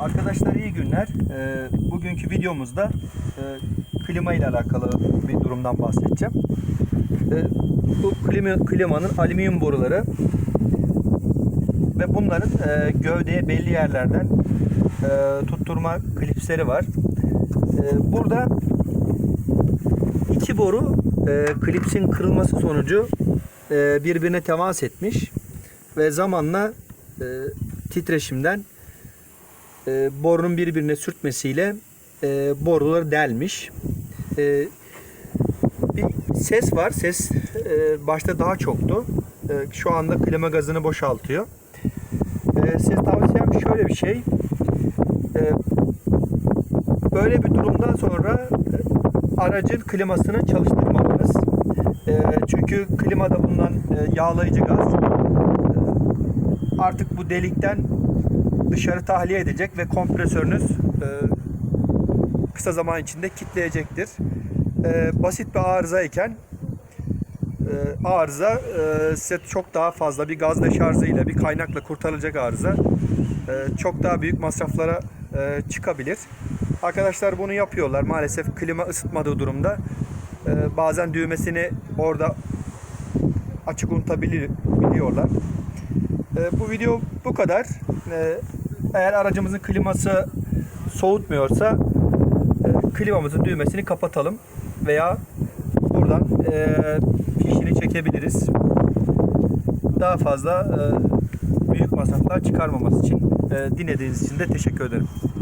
Arkadaşlar iyi günler. Ee, bugünkü videomuzda e, klima ile alakalı bir durumdan bahsedeceğim. Ee, bu klima, klimanın alüminyum boruları ve bunların e, gövdeye belli yerlerden e, tutturma klipsleri var. E, burada iki boru e, klipsin kırılması sonucu e, birbirine temas etmiş ve zamanla e, titreşimden e, borunun birbirine sürtmesiyle e, boruları delmiş. E, bir ses var. Ses e, başta daha çoktu. E, şu anda klima gazını boşaltıyor. E, size tavsiyem şöyle bir şey. E, böyle bir durumdan sonra e, aracın klimasını çalıştırmamanız. E, çünkü klimada bulunan e, yağlayıcı gaz e, artık bu delikten dışarı tahliye edecek ve kompresörünüz e, kısa zaman içinde kitleyecektir. E, basit bir arıza iken e, arıza e, size çok daha fazla bir gaz deşarjıyla bir kaynakla kurtarılacak arıza e, çok daha büyük masraflara e, çıkabilir. Arkadaşlar bunu yapıyorlar. Maalesef klima ısıtmadığı durumda e, bazen düğmesini orada açık unutabiliyorlar. E, bu video bu kadar. E, eğer aracımızın kliması soğutmuyorsa e, klimamızın düğmesini kapatalım veya buradan e, fişini çekebiliriz. Daha fazla e, büyük masraflar çıkarmaması için e, dinlediğiniz için de teşekkür ederim.